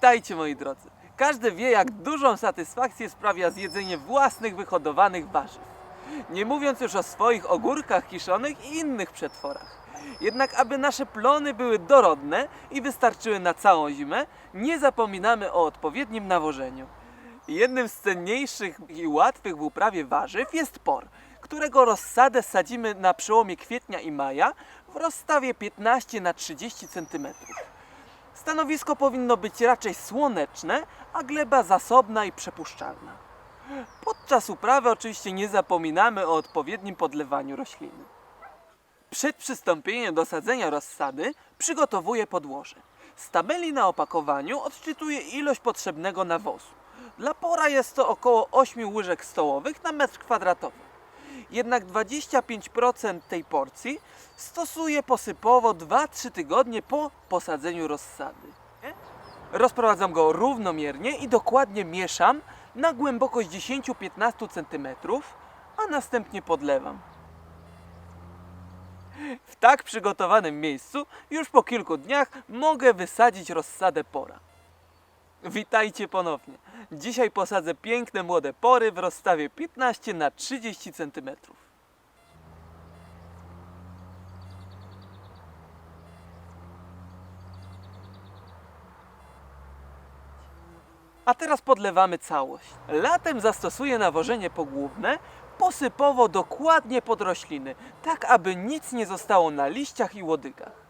Witajcie moi drodzy. Każdy wie, jak dużą satysfakcję sprawia zjedzenie własnych wyhodowanych warzyw. Nie mówiąc już o swoich ogórkach kiszonych i innych przetworach. Jednak aby nasze plony były dorodne i wystarczyły na całą zimę, nie zapominamy o odpowiednim nawożeniu. Jednym z cenniejszych i łatwych w uprawie warzyw jest por, którego rozsadę sadzimy na przełomie kwietnia i maja w rozstawie 15 na 30 cm. Stanowisko powinno być raczej słoneczne, a gleba zasobna i przepuszczalna. Podczas uprawy oczywiście nie zapominamy o odpowiednim podlewaniu rośliny. Przed przystąpieniem do sadzenia rozsady przygotowuję podłoże. Z tabeli na opakowaniu odczytuję ilość potrzebnego nawozu. Dla pora jest to około 8 łyżek stołowych na metr kwadratowy. Jednak 25% tej porcji stosuję posypowo 2-3 tygodnie po posadzeniu rozsady. Rozprowadzam go równomiernie i dokładnie mieszam na głębokość 10-15 cm, a następnie podlewam. W tak przygotowanym miejscu już po kilku dniach mogę wysadzić rozsadę pora. Witajcie ponownie. Dzisiaj posadzę piękne młode pory w rozstawie 15 na 30 cm. A teraz podlewamy całość. Latem zastosuję nawożenie pogłówne posypowo dokładnie pod rośliny, tak aby nic nie zostało na liściach i łodygach.